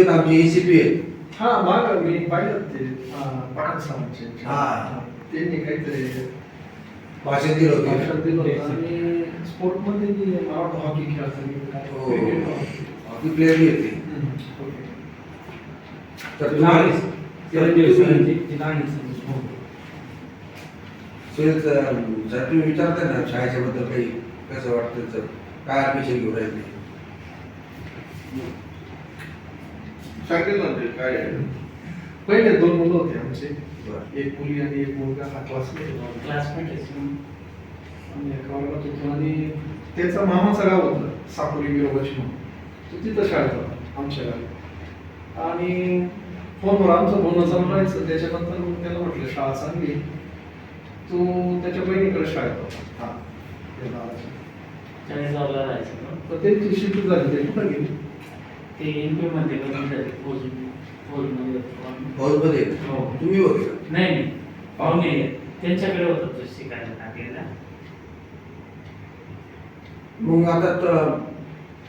आहेत आमचे एसीपी आहेत हा माग मी पाहिलं ते पठाण साहेबांचे हा. त्यांनी काहीतरी भाषण दिलं होतं भाषण दिलं होतं आणि स्पोर्टमध्ये मी मला वाटतं हॉकी खेळायचं काय हो. क्रिकेट प्लेअर येते हम्म, ओके. तर लहान आहे. तुम्हाला- ती सर. हो. सुनील सर तुम्ही विचारता ना शाळेच्या बद्दल काही कसं वाटतं सर काय ऍडमिशन घेऊन राहिले सांगेल ना ते काय आहे. पहिले दोन मुलं होते आमचे. एक मुली आणि एक मुलगा हा क्लासमेट क्लासमेट. आणि एका वर्गात होतो आणि त्याचं मामाचं गाव होतं साकोरी विरोबाची म्हणून तो तिथं शाळेत होता आमच्या गावी आणि फोनवर आमचं बोलणं चालू राहायचं त्याच्यानंतर मग त्याला म्हटलं शाळा चांगली आहे. तो त्याच्या बहिणीकडे शाळेत होता हा त्या राहायचं ना. तर त्यांची शिफ्ट झाली ते कुठं गेली ते मध्ये बघितलं ते फौज फौजमध्ये हो. तुम्ही होते नाही नाही. पाहुणे त्यांच्याकडे होता तो शिकायला टाकलेला मग आता तर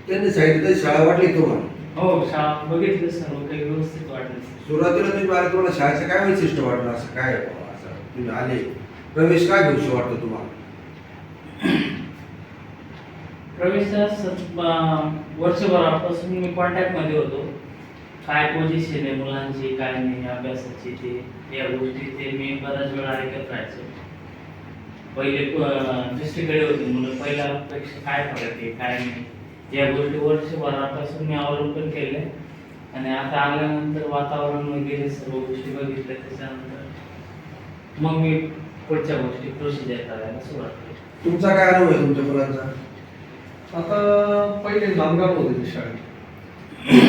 त्यांनी सांगितलं शाळा वाटली तुम्हाला? हो शाळा बघितलं सर्व काही व्यवस्थित वाटलं सर. सुरुवातीला तुम्ही मला तुम्हाला शाळेचं काय वैशिष्ट्य वाटलं? असं काय असं तुम्ही आले. प्रवेश काय घेऊशी वाटतं तुम्हाला? प्रवेश वर्षभरापासून मी कॉन्टॅक्टमध्ये होतो. काय पोझिशन आहे मुलांची काय नाही अभ्यासाची ते या गोष्टी ते मी बऱ्याच वेळा ऐकत राहायचो. पहिले अं, दुसरीकडे होती मुलं. पहिल्यापेक्षा काय फरक आहे काय नाही. या गोष्टी वर्षभरापासून मी अवलंबन केले आणि आता आल्यानंतर वातावरण वगैरे सर्व गोष्टी बघितल्या. त्याच्यानंतर मग मी पुढच्या गोष्टी प्रोसिजर करायला सुरुवात केली. तुमचा काय अनुभव आहे तुमच्या मुलांचा? आता पहिले नांदगाव होते ते शाळेत.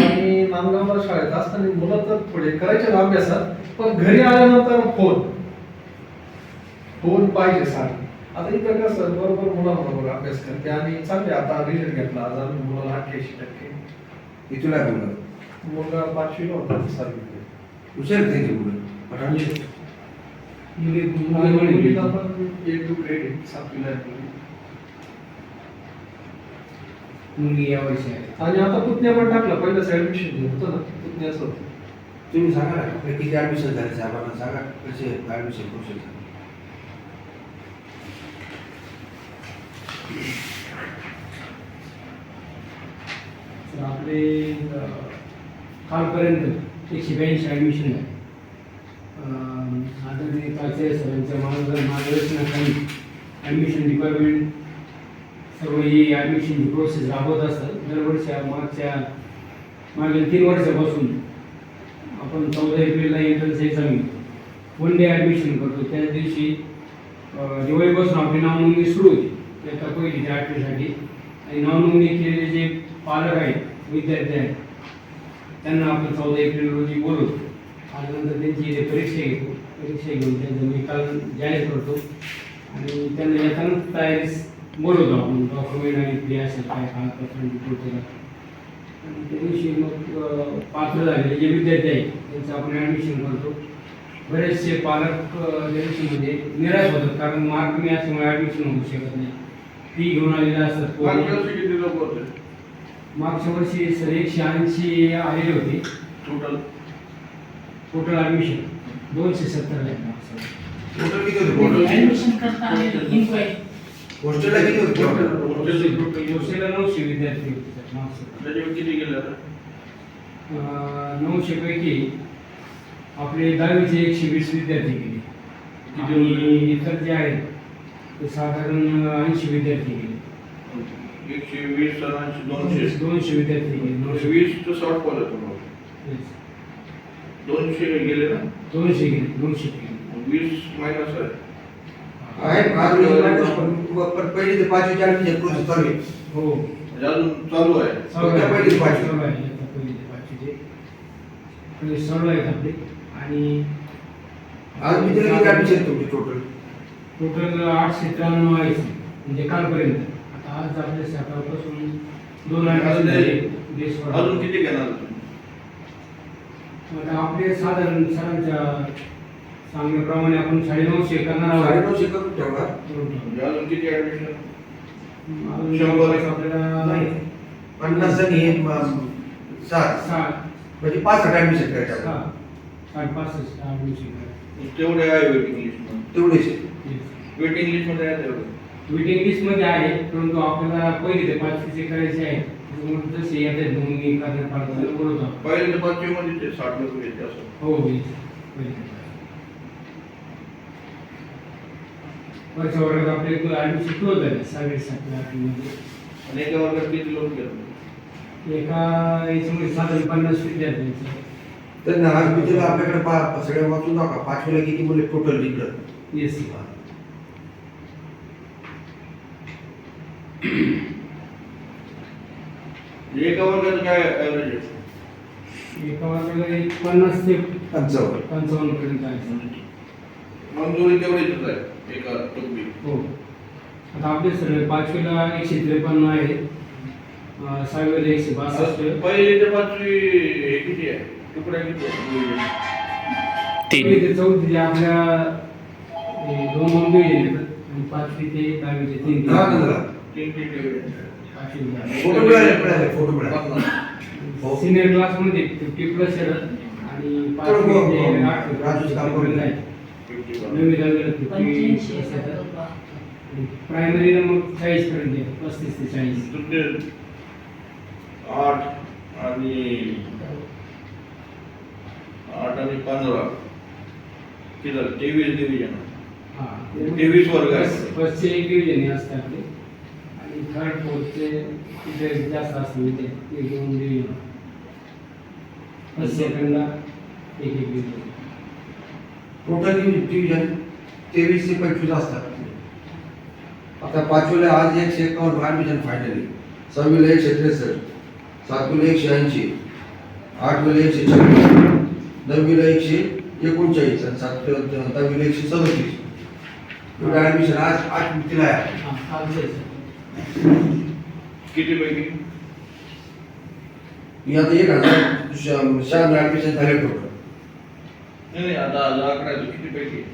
आणि नांदगावला शाळेत असताना मुलं तर थोडे करायचे ना अभ्यासात पण घरी आल्यानंतर फोन फोन पाहिजे सारखं आता इथं कसं बरोबर मुलाबरोबर अभ्यास करते आणि चांगले आता रिझल्ट घेतला. आज आम्ही मुलाला अठ्ठ्याऐंशी टक्के. कितीला आहे मुलं? मुलगा पाचवीला होता सहावीला हुशार त्यांची मुलं. मुलीला पण एक टू ग्रेड आहे सातवीला आहे. मुलगी. या वर्षी आहे. आणि आता पुतण्या पण टाकला पहिलंच ऍडमिशन होतं ना पुतण्याच होतं. तुम्ही सांगा ना आपले किती ऍडमिशन झाले साहेबांना? सांगा कसे ऍडमिशन प्रोसेस तर आपले अ, कालपर्यंत एकशे ब्याऐंशी ॲडमिशन आहे. अं, आदरणीय प्राचार्य सरांच्या मार्ग मार्गदर्शनाखाली ॲडमिशन डिपार्टमेंट सर्व ही ॲडमिशनची प्रोसेस राबवत असतात. दरवर्षी मागच्या मागील तीन वर्षापासून आपण चौदा एप्रिलला entrance exam one day admission करतो. त्या दिवशी दिवाळीपासून आपली नावनोंदणी सुरू होती. इयत्ता पहिली आठवीसाठी. आणि नावनोंदणी केलेले जे पालक आहेत विद्यार्थी आहेत त्यांना आपण चौदा एप्रिल रोजी बोलवतो. आल्यानंतर त्यांची इथे परीक्षा घेतो परीक्षा घेऊन त्यांचा निकाल जाहीर करतो. आणि त्यांना येताना तयारीस बोलवतो आपण डॉक्युमेंट आणि फी असेल काय कागदपत्र रिपोर्ट आणि त्या दिवशी मग पात्र झालेले जे विद्यार्थी आहेत त्यांचं आपण ॲडमिशन करतो. बरेचसे पालक अ, त्या दिवशी म्हणजे निराश होतात कारण मार्क कमी असल्यामुळे ॲडमिशन होऊ शकत नाही. फी घेऊन आलेले असतात मागच्या. वर्षी किती लोक होते? मागच्या वर्षी सर एकशे ऐंशी आलेले होते. टोटल टोटल ॲडमिशन दोनशे सत्तर आहे मागच्या वर्षी. टोटल किती होते? टोटल करताना इन्क्वायरी हॉस्टेलला किती होते वर्षाला नऊशे विद्यार्थी होते वर्षी. त्याच्यावर किती गेले नऊशे पैकी आपले दहावीचे एकशे वीस विद्यार्थी गेले आणि इतर जे आहेत ते साधारण ऐंशी विद्यार्थी गेले एकशे वीस जणांचे दोनशे दोनशे विद्यार्थी गेले दोनशे वीस तर शॉर्ट कॉल आहे. दोनशे गेले ना दोनशे गेले दोनशे वीस मायनस आहे आहे आज पण पण पहिली ते पाचवीची ऍडमिशन प्रोसेस चालू आहे हो म्हणजे अजून चालू आहे पहिली ते पाचवी. चालू आहे. आता पहिली ते पाचवीचे. पहिले चालू आहेत आपले आणि आज मी किती ऍडमिशन तुमची टोटल टोटल आठशे त्र्याण्णव आहे म्हणजे कालपर्यंत आता आज आपल्या सकाळपासून दोन अजून ते-. अजून किती घेणार तुम्ही आपले साधारण सरांच्या सांगण्याप्रमाणे आपण साडेनऊशे करणार आहोत साडेनऊशे करून ठेवा करून ठेवू. म्हणजे अजून किती ऍडमिशन अजून शंभर. आपल्याला नाही. पन्नास जणी हे म, सात। सहा म्हणजे पाच हज़ार ऍडमिशन करायच्या आपण. साठ पासष्ट ॲडमिशन तेवढे आहे वेटिंग लिस्ट तेवढेच वेटिंग लिस्ट मध्ये आहे तेवढं वेटिंग लिस्टमध्ये आहे परंतु आपल्याला पहिले ते पाचवीचे करायचे आहे त्याच्यामुळे जसे येतात नोंदणी करण्यात पाडतात बोलतो पहिले ते पाचवी मध्ये ते साठ लोक येते असं हो होईल पहिले. वरच्या वर्गात आपले ॲडमिशन क्लोज झाले सहावी सातव्या आठवीमध्ये आणि एका वर्गात किती लोक एका याच्यामध्ये साधारण पन्नास विद्यार्थ्यांचे तर ना आज मी तुला आपल्याकडे पा सगळ्या वाचून दाखवा. पाचवीला किती मुले टोटल तिकडं. येस एका वर्गाचं काय ऍव्हरेज आहे? एका वर्गाला एक पन्नास ते पंचावन्न. पंचावन्न पर्यंत आहे. मंजुरी तेवढीच आहे. एका टोपी हो आता आपले सगळे पाचवीला एकशे त्रेपन्न आहे अं, सहावीला एकशे बासष्ट पहिली ते पाचवी हे किती आहे तुकड्या किती आहे पहिली ते चौथी आपल्या हे दोन दोन येतात आणि पाचवी ते दहावीचे तीन तीन. दहा नंबरला. तीन तीन ठेवले पाचवी ते दहावी. फोटो मिळाले मिळाले फोटो मिळाले पन्नास. हो. सिनियर क्लासमध्ये फिफ्टी प्लस आणि पाचवी ते. आठवी राजूचं काम पर्यंत करून आहे. Fifty one. नववी दहावीला फिफ्टी पंच्याऐंशी येतात. प्रायमरीला मग चाळीस पर्यंत येतात पस्तीस ते चाळीस तुमचे आठ आणि आठ आणि पंधरा किती झालं तेवीस डिव्हिजन हा तेवीस वर्ग आहेत. फर्स्टचे एक डिव्हिजन असतात आपले आणि थर्ड फोर्थचे तिथे जास्त असतात इथे एक दोन डिव्हिजन फर्स्ट सेकंडला एक एक डिव्हिजन टोटल डिव्हिजन तेवीस ते पंचवीस असतात. आता पाचवीला आज एकशे एकावन्न ऍडमिशन फायनली सहावीला एकशे त्रेसष्ट सातवीला एकशे ऐंशी आठवीला एकशे छत्तीस नववीला एकशे एकोणचाळीस आणि सातवी दहावीला एकशे सदतीस. एवढं ऍडमिशन आज आठ तिला आहे. किती पैकी? मी आता एक हजार शहाण्णव ऍडमिशन झाले टोटल नाही नाही आता तो किती पैकी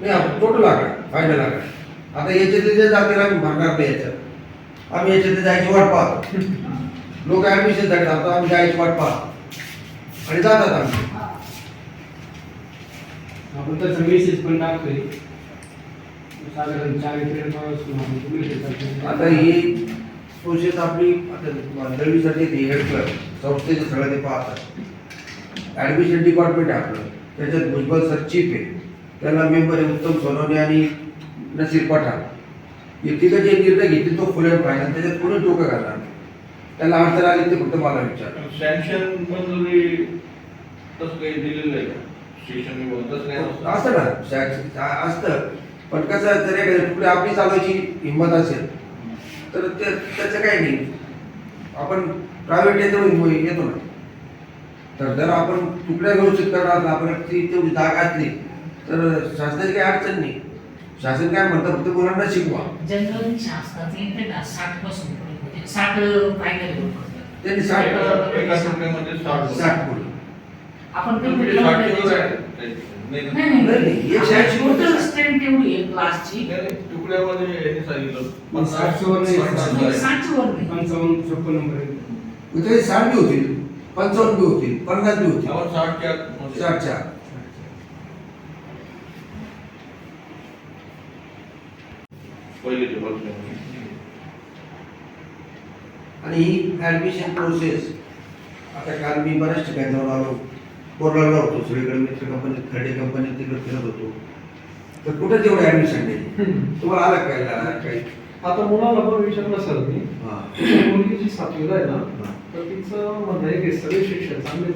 नाही टोटल आकडा फायनल आकडा आता याच्यात जे जातील आम्ही भरणार नाही याच्यात. आम्ही याच्यात जायची वाट पाहतो. लोक ऍडमिशनसाठी जातात आम्ही जायची वाट पाहतो. आणि जातात आम्ही. आपण तसं मेसेज पण टाकतोय. साधारण मेसेज आता ही प्रोसेस आपली आता दळवीसाठी ते हेड क्लब संस्थेचे सगळं ते पाहतात. ऍडमिशन डिपार्टमेंट आहे आपलं. त्याच्यात भुजबळ सर चीफ आहे. त्याला मेंबर आहे उत्तम सोनवणे आणि नसीर पठाण. हे तिघं जे निर्णय घेतील तो फुल अँड फायनल त्याच्यात कोणी डोकं घालणार. त्याला अडचण आली ते फक्त मला विचार सँक्शन मंजुरी तसं काही दिलेलं आहे का. असतं ना शा- आ- असतं. पण कसं आहे, जर एखाद्या तुकडे आपली चालवायची हिंमत असेल तर ते त्याचं काही नाही. आपण प्रायव्हेट येतो येतो ना. तर जर आपण तुकड्या व्यवस्थित करणार आपण ती तेवढी जागा असली तर शासनाची काही अडचण नाही. शासन काय म्हणतं फक्त मुलांना शिकवा. जनरल शासनाचे ना साठपासून पुढे होते. साठ फायनल त्यांनी साठ एका साठ. साठ आपण ते तुमचे म्हटलं साठ होतं किलो त्याच्यात. आहे. नाही आहे क्लासची तुकड्यामध्ये यांनी सांगितलं. मग वर नाही, साठ. आहे. साठची वर नाही पंचावन्न छप्पन्न पर्यंत मग साठ बी होतील. पंचावन्न बी होतील पन्नास बी होतील. पहिले ते बघतो. आणि ही ऍडमिशन प्रोसेस आता काल मी बऱ्याच ठिकाणी जाऊन आलो. कोरलाला होतो सगळीकडे मित्र कंपनीत खर्डे कंपनीत तिकडे फिरत होतो. तर कुठं तेवढं ऍडमिशन नाही. तुम्हाला आलं काय आलं काही आता मुलाला पण विचारलं सर मी. मुलगी जी सातवीला आहे ना. तर तिचं म्हणणं आहे की सगळे शिक्षण चांगले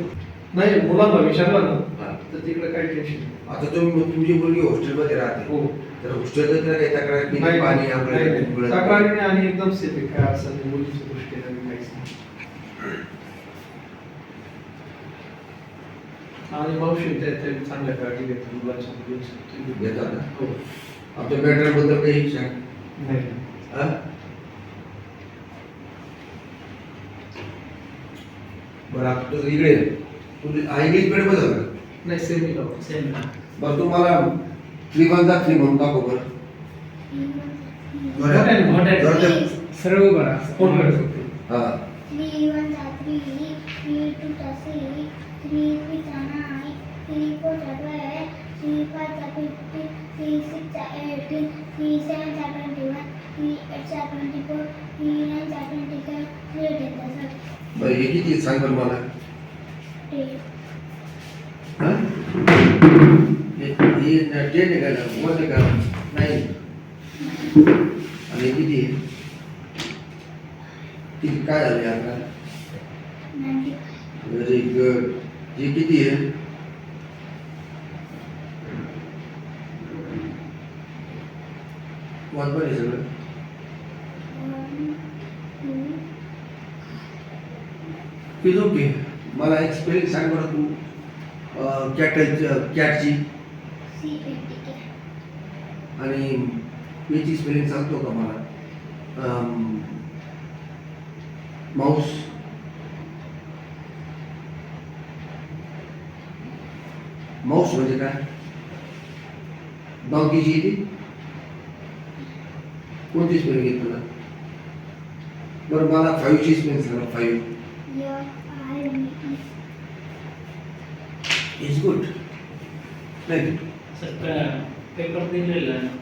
नाही मुलांना विचारलं ना. तर तिकडे काही टेन्शन आता तुम्ही तुमची मुलगी हॉस्टेलमध्ये राहते. हो. तर हॉस्टेलचं तिला काही तक्रार नाही, पाणी नाही, नाही. नाही. नाही आणि एकदम सेफ आहे. काय अडचण नाही. मुलीच्या दृष्टीने आणि काहीच नाही. आणि मावशी त्या त्या चांगल्या काळजी घेतात. मुलाच्या मुलींची घेतात ना? हो. आमच्या मॅटरबद्दल काही सांग नाही. हा? बरं आता तुझं इकडे तुझी हा इंग्लिश मीडियम झालं नाही सेमी लाव सेम बरं तुम्हाला थ्री वन जा थ्री म्हणून दाखव बरं मोठ्याने, बरं मोठ्याने. जर ते- सर्व बरा फोन कर हा three one बरं हे किती सांग बरं मला हा? हे हे टेन आहे का वन आहे का नाही आणि हे किती किती काय झाले आता. व्हेरी गुड हे किती आहे वन पण आहे सगळं इज ओके मला एक स्पेलिंग सांग बरं तू कॅट कॅटची आणि याची स्पेलिंग सांगतो का मला? माऊस माऊस म्हणजे काय? डॉगीची ती कोणती स्पेलिंग येत तुला? बरं मला फाईव्हची स्पेलिंग सांगा फाईव्ह इज गुड नाही सर पेपर दिलेला आहे